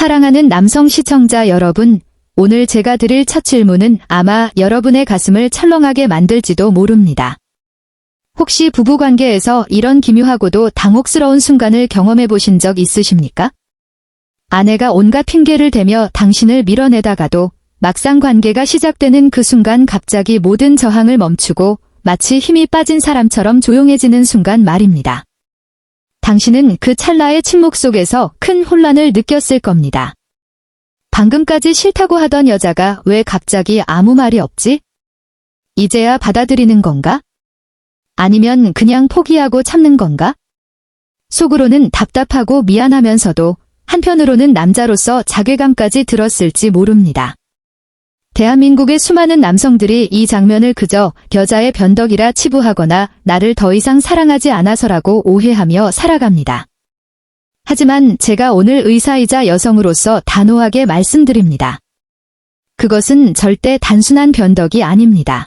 사랑하는 남성 시청자 여러분, 오늘 제가 드릴 첫 질문은 아마 여러분의 가슴을 철렁하게 만들지도 모릅니다. 혹시 부부관계에서 이런 기묘하고도 당혹스러운 순간을 경험해 보신 적 있으십니까? 아내가 온갖 핑계를 대며 당신을 밀어내다가도 막상 관계가 시작되는 그 순간 갑자기 모든 저항을 멈추고 마치 힘이 빠진 사람처럼 조용해지는 순간 말입니다. 당신은 그 찰나의 침묵 속에서 큰 혼란을 느꼈을 겁니다. 방금까지 싫다고 하던 여자가 왜 갑자기 아무 말이 없지? 이제야 받아들이는 건가? 아니면 그냥 포기하고 참는 건가? 속으로는 답답하고 미안하면서도 한편으로는 남자로서 자괴감까지 들었을지 모릅니다. 대한민국의 수많은 남성들이 이 장면을 그저 여자의 변덕이라 치부하거나 나를 더 이상 사랑하지 않아서라고 오해하며 살아갑니다. 하지만 제가 오늘 의사이자 여성으로서 단호하게 말씀드립니다. 그것은 절대 단순한 변덕이 아닙니다.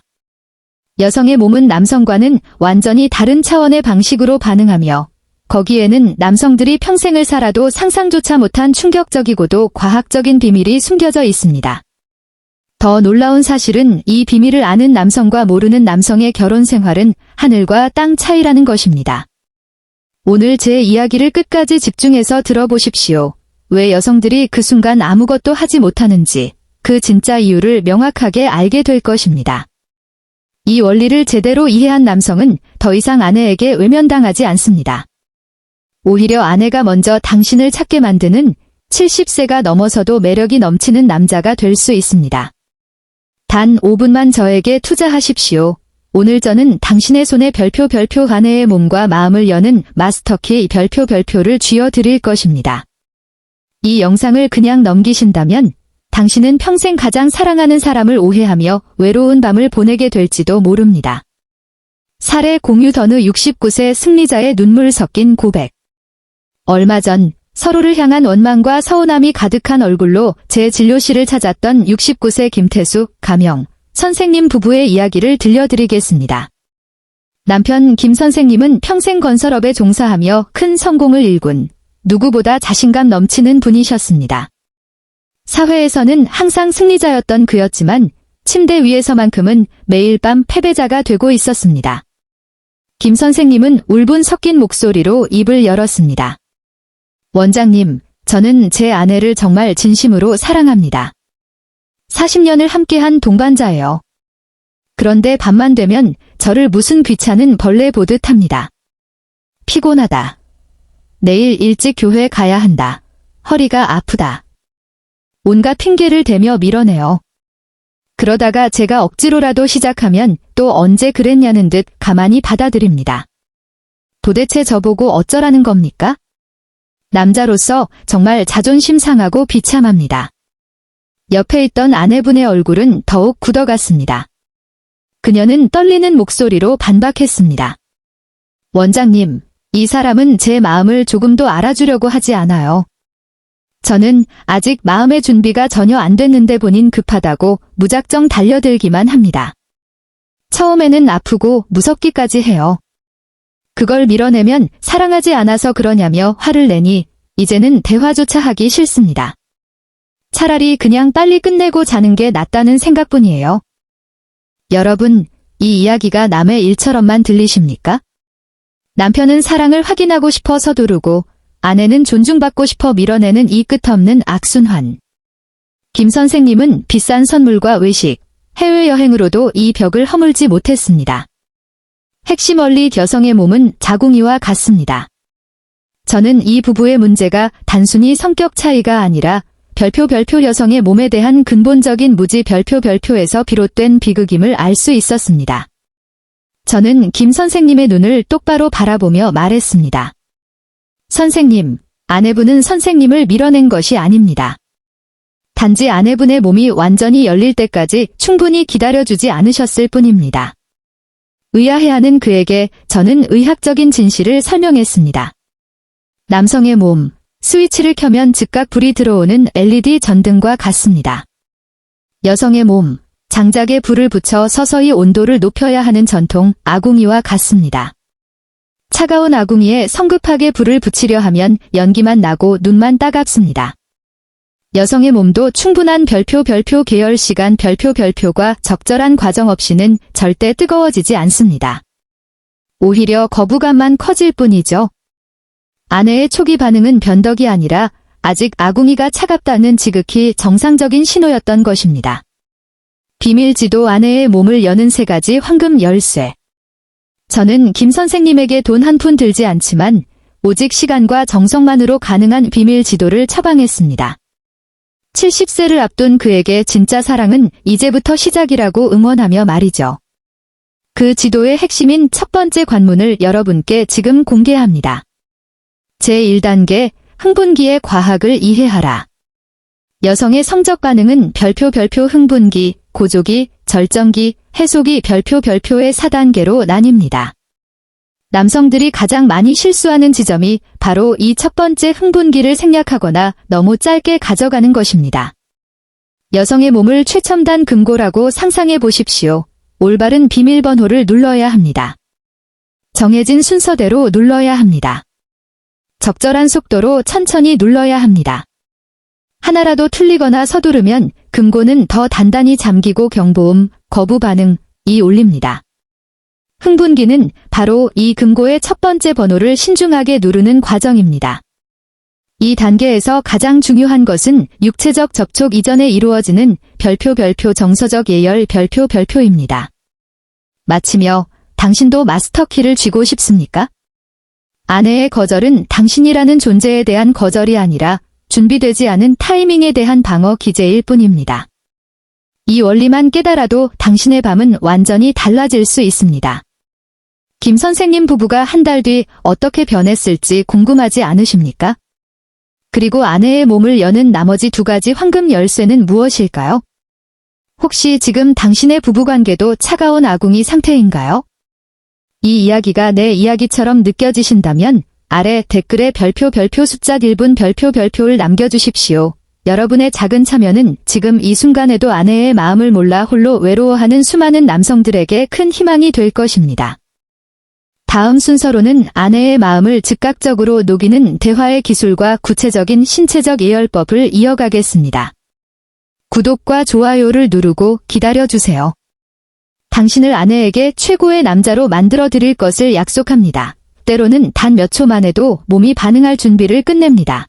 여성의 몸은 남성과는 완전히 다른 차원의 방식으로 반응하며 거기에는 남성들이 평생을 살아도 상상조차 못한 충격적이고도 과학적인 비밀이 숨겨져 있습니다. 더 놀라운 사실은 이 비밀을 아는 남성과 모르는 남성의 결혼 생활은 하늘과 땅 차이라는 것입니다. 오늘 제 이야기를 끝까지 집중해서 들어보십시오. 왜 여성들이 그 순간 아무것도 하지 못하는지 그 진짜 이유를 명확하게 알게 될 것입니다. 이 원리를 제대로 이해한 남성은 더 이상 아내에게 외면당하지 않습니다. 오히려 아내가 먼저 당신을 찾게 만드는 70세가 넘어서도 매력이 넘치는 남자가 될 수 있습니다. 단 5분만 저에게 투자하십시오. 오늘 저는 당신의 손에 별표 별표 아내의 몸과 마음을 여는 마스터키 별표 별표를 쥐어 드릴 것입니다. 이 영상을 그냥 넘기신다면 당신은 평생 가장 사랑하는 사람을 오해하며 외로운 밤을 보내게 될지도 모릅니다. 사례 공유 더느 69세 승리자의 눈물 섞인 고백. 얼마 전 서로를 향한 원망과 서운함이 가득한 얼굴로 제 진료실을 찾았던 69세 김태숙, 가명, 선생님 부부의 이야기를 들려드리겠습니다. 남편 김 선생님은 평생 건설업에 종사하며 큰 성공을 일군 누구보다 자신감 넘치는 분이셨습니다. 사회에서는 항상 승리자였던 그였지만 침대 위에서만큼은 매일 밤 패배자가 되고 있었습니다. 김 선생님은 울분 섞인 목소리로 입을 열었습니다. 원장님, 저는 제 아내를 정말 진심으로 사랑합니다. 40년을 함께한 동반자예요. 그런데 밤만 되면 저를 무슨 귀찮은 벌레 보듯 합니다. 피곤하다. 내일 일찍 교회 가야 한다. 허리가 아프다. 온갖 핑계를 대며 밀어내요. 그러다가 제가 억지로라도 시작하면 또 언제 그랬냐는 듯 가만히 받아들입니다. 도대체 저보고 어쩌라는 겁니까? 남자로서 정말 자존심 상하고 비참합니다. 옆에 있던 아내분의 얼굴은 더욱 굳어갔습니다. 그녀는 떨리는 목소리로 반박했습니다. 원장님, 이 사람은 제 마음을 조금도 알아주려고 하지 않아요. 저는 아직 마음의 준비가 전혀 안 됐는데 본인 급하다고 무작정 달려들기만 합니다. 처음에는 아프고 무섭기까지 해요. 그걸 밀어내면 사랑하지 않아서 그러냐며 화를 내니 이제는 대화조차 하기 싫습니다. 차라리 그냥 빨리 끝내고 자는 게 낫다는 생각뿐이에요. 여러분, 이 이야기가 남의 일처럼만 들리십니까? 남편은 사랑을 확인하고 싶어 서두르고 아내는 존중받고 싶어 밀어내는 이 끝없는 악순환. 김 선생님은 비싼 선물과 외식, 해외여행으로도 이 벽을 허물지 못했습니다. 핵심 원리 여성의 몸은 자궁이와 같습니다. 저는 이 부부의 문제가 단순히 성격 차이가 아니라 별표 별표 여성의 몸에 대한 근본적인 무지 별표 별표에서 비롯된 비극임을 알 수 있었습니다. 저는 김 선생님의 눈을 똑바로 바라보며 말했습니다. 선생님, 아내분은 선생님을 밀어낸 것이 아닙니다. 단지 아내분의 몸이 완전히 열릴 때까지 충분히 기다려주지 않으셨을 뿐입니다. 의아해하는 그에게 저는 의학적인 진실을 설명했습니다. 남성의 몸, 스위치를 켜면 즉각 불이 들어오는 LED 전등과 같습니다. 여성의 몸, 장작에 불을 붙여 서서히 온도를 높여야 하는 전통 아궁이와 같습니다. 차가운 아궁이에 성급하게 불을 붙이려 하면 연기만 나고 눈만 따갑습니다. 여성의 몸도 충분한 별표 별표 계열 시간 별표 별표가 적절한 과정 없이는 절대 뜨거워지지 않습니다. 오히려 거부감만 커질 뿐이죠. 아내의 초기 반응은 변덕이 아니라 아직 아궁이가 차갑다는 지극히 정상적인 신호였던 것입니다. 비밀지도 아내의 몸을 여는 세 가지 황금 열쇠. 저는 김 선생님에게 돈 한 푼 들지 않지만 오직 시간과 정성만으로 가능한 비밀 지도를 처방했습니다. 70세를 앞둔 그에게 진짜 사랑은 이제부터 시작이라고 응원하며 말이죠. 그 지도의 핵심인 첫 번째 관문을 여러분께 지금 공개합니다. 제1단계 흥분기의 과학을 이해하라. 여성의 성적 반응은 별표 별표 흥분기, 고조기, 절정기, 해소기 별표 별표의 4단계로 나뉩니다. 남성들이 가장 많이 실수하는 지점이 바로 이 첫 번째 흥분기를 생략하거나 너무 짧게 가져가는 것입니다. 여성의 몸을 최첨단 금고라고 상상해 보십시오. 올바른 비밀번호를 눌러야 합니다. 정해진 순서대로 눌러야 합니다. 적절한 속도로 천천히 눌러야 합니다. 하나라도 틀리거나 서두르면 금고는 더 단단히 잠기고 경보음, 거부 반응이 올립니다. 흥분기는 바로 이 금고의 첫 번째 번호를 신중하게 누르는 과정입니다. 이 단계에서 가장 중요한 것은 육체적 접촉 이전에 이루어지는 별표 별표 정서적 예열 별표 별표입니다. 마치며 당신도 마스터키를 쥐고 싶습니까? 아내의 거절은 당신이라는 존재에 대한 거절이 아니라 준비되지 않은 타이밍에 대한 방어 기제일 뿐입니다. 이 원리만 깨달아도 당신의 밤은 완전히 달라질 수 있습니다. 김 선생님 부부가 한 달 뒤 어떻게 변했을지 궁금하지 않으십니까? 그리고 아내의 몸을 여는 나머지 두 가지 황금 열쇠는 무엇일까요? 혹시 지금 당신의 부부관계도 차가운 아궁이 상태인가요? 이 이야기가 내 이야기처럼 느껴지신다면 아래 댓글에 별표 별표 숫자 1분 별표 별표를 남겨주십시오. 여러분의 작은 참여는 지금 이 순간에도 아내의 마음을 몰라 홀로 외로워하는 수많은 남성들에게 큰 희망이 될 것입니다. 다음 순서로는 아내의 마음을 즉각적으로 녹이는 대화의 기술과 구체적인 신체적 예열법을 이어가겠습니다. 구독과 좋아요를 누르고 기다려주세요. 당신을 아내에게 최고의 남자로 만들어 드릴 것을 약속합니다. 때로는 단 몇 초만 해도 몸이 반응할 준비를 끝냅니다.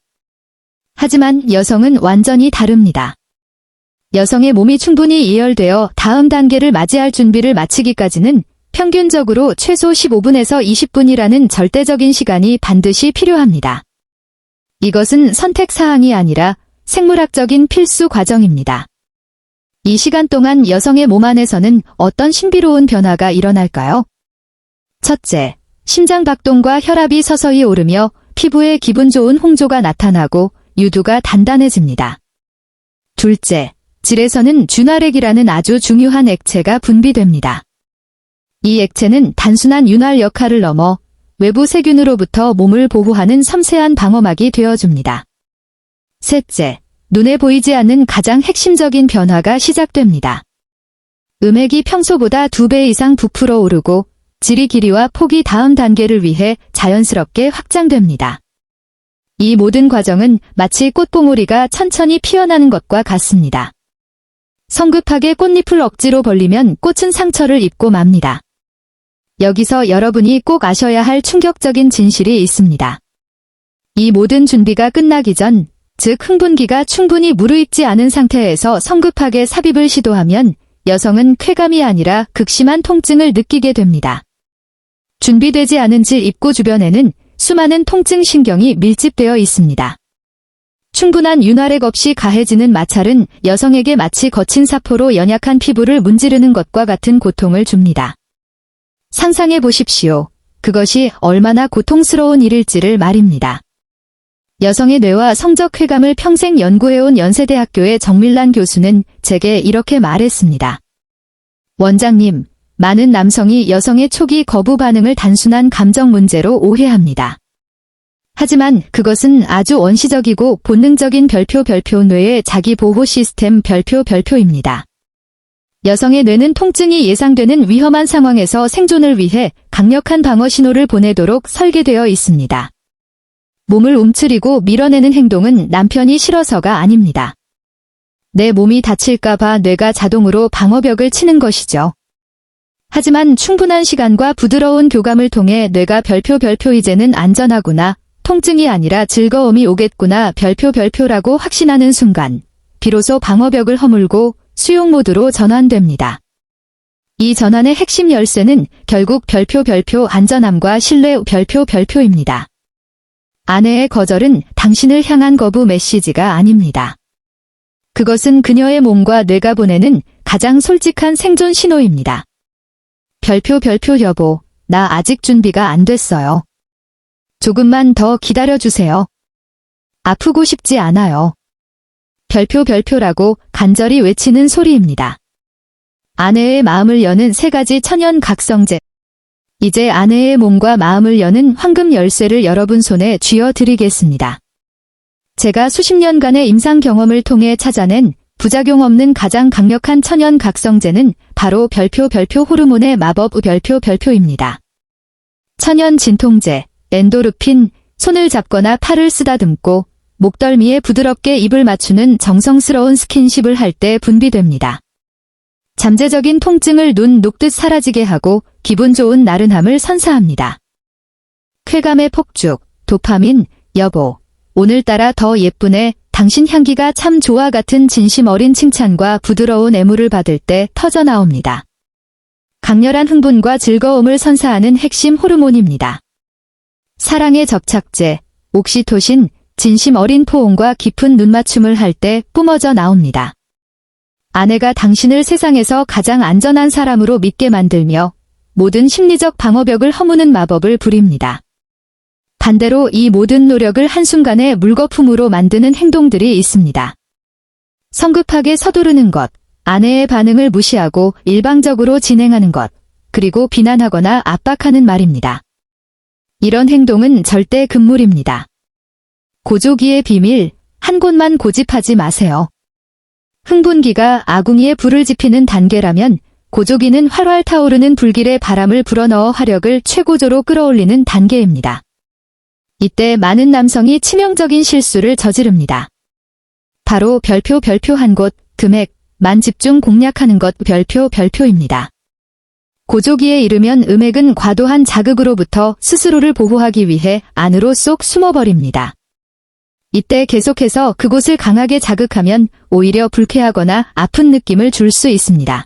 하지만 여성은 완전히 다릅니다. 여성의 몸이 충분히 예열되어 다음 단계를 맞이할 준비를 마치기까지는 평균적으로 최소 15분에서 20분이라는 절대적인 시간이 반드시 필요합니다. 이것은 선택 사항이 아니라 생물학적인 필수 과정입니다. 이 시간 동안 여성의 몸 안에서는 어떤 신비로운 변화가 일어날까요? 첫째, 심장 박동과 혈압이 서서히 오르며 피부에 기분 좋은 홍조가 나타나고 유두가 단단해집니다. 둘째, 질에서는 주나렉이라는 아주 중요한 액체가 분비됩니다. 이 액체는 단순한 윤활 역할을 넘어 외부 세균으로부터 몸을 보호하는 섬세한 방어막이 되어줍니다. 셋째, 눈에 보이지 않는 가장 핵심적인 변화가 시작됩니다. 음액이 평소보다 두배 이상 부풀어 오르고 질이 길이와 폭이 다음 단계를 위해 자연스럽게 확장됩니다. 이 모든 과정은 마치 꽃봉오리가 천천히 피어나는 것과 같습니다. 성급하게 꽃잎을 억지로 벌리면 꽃은 상처를 입고 맙니다. 여기서 여러분이 꼭 아셔야 할 충격적인 진실이 있습니다. 이 모든 준비가 끝나기 전, 즉 흥분기가 충분히 무르익지 않은 상태에서 성급하게 삽입을 시도하면 여성은 쾌감이 아니라 극심한 통증을 느끼게 됩니다. 준비되지 않은 질 입구 주변에는 수많은 통증 신경이 밀집되어 있습니다. 충분한 윤활액 없이 가해지는 마찰은 여성에게 마치 거친 사포로 연약한 피부를 문지르는 것과 같은 고통을 줍니다. 상상해 보십시오. 그것이 얼마나 고통스러운 일일지를 말입니다. 여성의 뇌와 성적 쾌감을 평생 연구해온 연세대학교의 정밀란 교수는 제게 이렇게 말했습니다. 원장님, 많은 남성이 여성의 초기 거부 반응을 단순한 감정 문제로 오해합니다. 하지만 그것은 아주 원시적이고 본능적인 별표 별표 뇌의 자기 보호 시스템 별표 별표입니다. 여성의 뇌는 통증이 예상되는 위험한 상황에서 생존을 위해 강력한 방어 신호를 보내도록 설계되어 있습니다. 몸을 움츠리고 밀어내는 행동은 남편이 싫어서가 아닙니다. 내 몸이 다칠까봐 뇌가 자동으로 방어벽을 치는 것이죠. 하지만 충분한 시간과 부드러운 교감을 통해 뇌가 별표 별표 이제는 안전하구나, 통증이 아니라 즐거움이 오겠구나 별표 별표라고 확신하는 순간, 비로소 방어벽을 허물고 수용 모드로 전환됩니다. 이 전환의 핵심 열쇠는 결국 별표 별표 안전함과 신뢰 별표 별표입니다. 아내의 거절은 당신을 향한 거부 메시지가 아닙니다. 그것은 그녀의 몸과 뇌가 보내는 가장 솔직한 생존 신호입니다. 별표 별표 여보, 나 아직 준비가 안 됐어요. 조금만 더 기다려주세요. 아프고 싶지 않아요. 별표 별표라고 간절히 외치는 소리입니다. 아내의 마음을 여는 세 가지 천연 각성제. 이제 아내의 몸과 마음을 여는 황금 열쇠를 여러분 손에 쥐어 드리겠습니다. 제가 수십 년간의 임상 경험을 통해 찾아낸 부작용 없는 가장 강력한 천연 각성제는 바로 별표 별표 호르몬의 마법 별표 별표입니다. 천연 진통제, 엔도르핀, 손을 잡거나 팔을 쓰다듬고 목덜미에 부드럽게 입을 맞추는 정성스러운 스킨십을 할 때 분비됩니다. 잠재적인 통증을 눈 녹듯 사라지게 하고 기분 좋은 나른함을 선사합니다. 쾌감의 폭죽, 도파민, 여보, 오늘따라 더 예쁘네, 당신 향기가 참 좋아 같은 진심 어린 칭찬과 부드러운 애무를 받을 때 터져 나옵니다. 강렬한 흥분과 즐거움을 선사하는 핵심 호르몬입니다. 사랑의 접착제, 옥시토신, 진심 어린 포옹과 깊은 눈맞춤을 할 때 뿜어져 나옵니다. 아내가 당신을 세상에서 가장 안전한 사람으로 믿게 만들며 모든 심리적 방어벽을 허무는 마법을 부립니다. 반대로 이 모든 노력을 한순간에 물거품으로 만드는 행동들이 있습니다. 성급하게 서두르는 것, 아내의 반응을 무시하고 일방적으로 진행하는 것, 그리고 비난하거나 압박하는 말입니다. 이런 행동은 절대 금물입니다. 고조기의 비밀, 한 곳만 고집하지 마세요. 흥분기가 아궁이에 불을 지피는 단계라면 고조기는 활활 타오르는 불길에 바람을 불어넣어 화력을 최고조로 끌어올리는 단계입니다. 이때 많은 남성이 치명적인 실수를 저지릅니다. 바로 별표 별표 한 곳, 금액, 만 집중 공략하는 것 별표 별표입니다. 고조기에 이르면 음액은 과도한 자극으로부터 스스로를 보호하기 위해 안으로 쏙 숨어버립니다. 이때 계속해서 그곳을 강하게 자극하면 오히려 불쾌하거나 아픈 느낌을 줄 수 있습니다.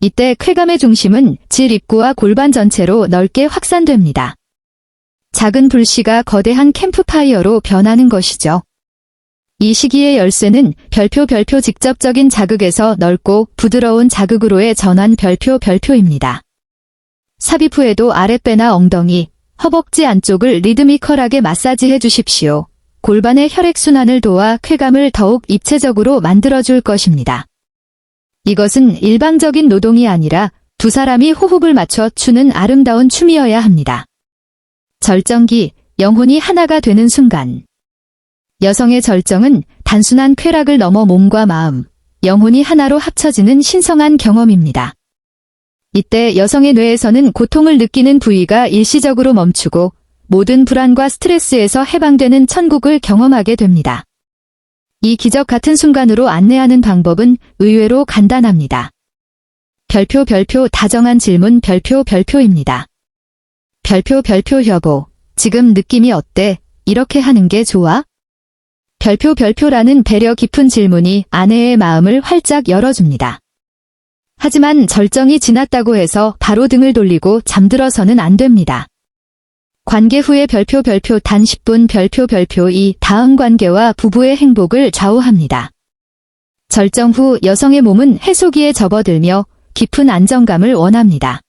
이때 쾌감의 중심은 질 입구와 골반 전체로 넓게 확산됩니다. 작은 불씨가 거대한 캠프파이어로 변하는 것이죠. 이 시기의 열쇠는 별표 별표 직접적인 자극에서 넓고 부드러운 자극으로의 전환 별표 별표입니다. 삽입 후에도 아랫배나 엉덩이, 허벅지 안쪽을 리드미컬하게 마사지해 주십시오. 골반의 혈액순환을 도와 쾌감을 더욱 입체적으로 만들어줄 것입니다. 이것은 일방적인 노동이 아니라 두 사람이 호흡을 맞춰 추는 아름다운 춤이어야 합니다. 절정기, 영혼이 하나가 되는 순간. 여성의 절정은 단순한 쾌락을 넘어 몸과 마음, 영혼이 하나로 합쳐지는 신성한 경험입니다. 이때 여성의 뇌에서는 고통을 느끼는 부위가 일시적으로 멈추고 모든 불안과 스트레스에서 해방되는 천국을 경험하게 됩니다. 이 기적 같은 순간으로 안내하는 방법은 의외로 간단합니다. 별표 별표 다정한 질문 별표 별표입니다. 별표 별표 여보, 지금 느낌이 어때? 이렇게 하는 게 좋아? 별표 별표라는 배려 깊은 질문이 아내의 마음을 활짝 열어줍니다. 하지만 절정이 지났다고 해서 바로 등을 돌리고 잠들어서는 안 됩니다. 관계 후의 별표 별표 단 10분 별표 별표 이 다음 관계와 부부의 행복을 좌우합니다. 절정 후 여성의 몸은 해소기에 접어들며 깊은 안정감을 원합니다.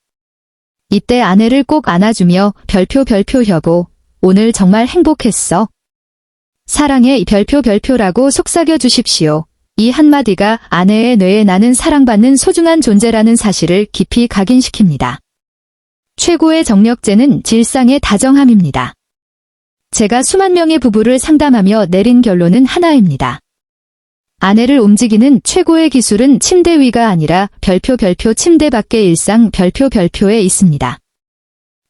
이때 아내를 꼭 안아주며 별표 별표 여보, 오늘 정말 행복했어. 사랑해 별표 별표라고 속삭여 주십시오. 이 한마디가 아내의 뇌에 나는 사랑받는 소중한 존재라는 사실을 깊이 각인시킵니다. 최고의 정력제는 질상의 다정함입니다. 제가 수만 명의 부부를 상담하며 내린 결론은 하나입니다. 아내를 움직이는 최고의 기술은 침대 위가 아니라 별표 별표 침대 밖의 일상 별표 별표에 있습니다.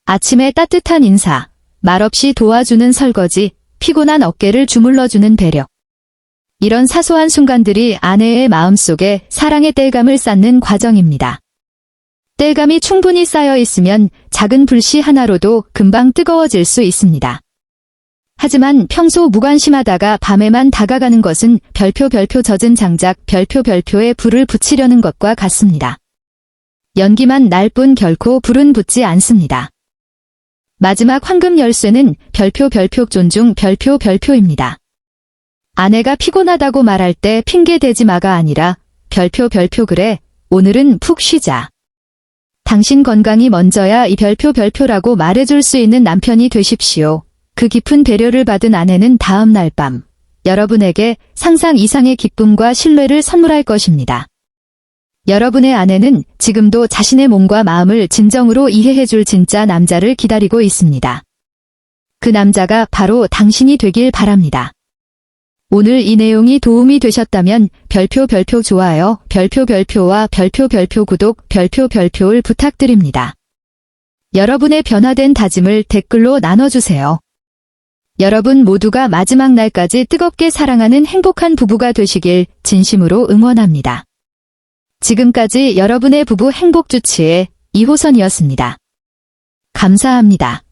아침에 따뜻한 인사, 말없이 도와주는 설거지, 피곤한 어깨를 주물러주는 배려. 이런 사소한 순간들이 아내의 마음속에 사랑의 땔감을 쌓는 과정입니다. 땔감이 충분히 쌓여 있으면 작은 불씨 하나로도 금방 뜨거워질 수 있습니다. 하지만 평소 무관심하다가 밤에만 다가가는 것은 별표 별표 젖은 장작 별표 별표에 불을 붙이려는 것과 같습니다. 연기만 날 뿐 결코 불은 붙지 않습니다. 마지막 황금 열쇠는 별표 별표 존중 별표 별표입니다. 아내가 피곤하다고 말할 때 핑계 대지 마가 아니라 별표 별표 그래 오늘은 푹 쉬자. 당신 건강이 먼저야 이 별표 별표라고 말해줄 수 있는 남편이 되십시오. 그 깊은 배려를 받은 아내는 다음 날 밤 여러분에게 상상 이상의 기쁨과 신뢰를 선물할 것입니다. 여러분의 아내는 지금도 자신의 몸과 마음을 진정으로 이해해줄 진짜 남자를 기다리고 있습니다. 그 남자가 바로 당신이 되길 바랍니다. 오늘 이 내용이 도움이 되셨다면 별표 별표 좋아요, 별표 별표와 별표 별표 구독, 별표 별표를 부탁드립니다. 여러분의 변화된 다짐을 댓글로 나눠주세요. 여러분 모두가 마지막 날까지 뜨겁게 사랑하는 행복한 부부가 되시길 진심으로 응원합니다. 지금까지 여러분의 부부 행복 주치의 이호선이었습니다. 감사합니다.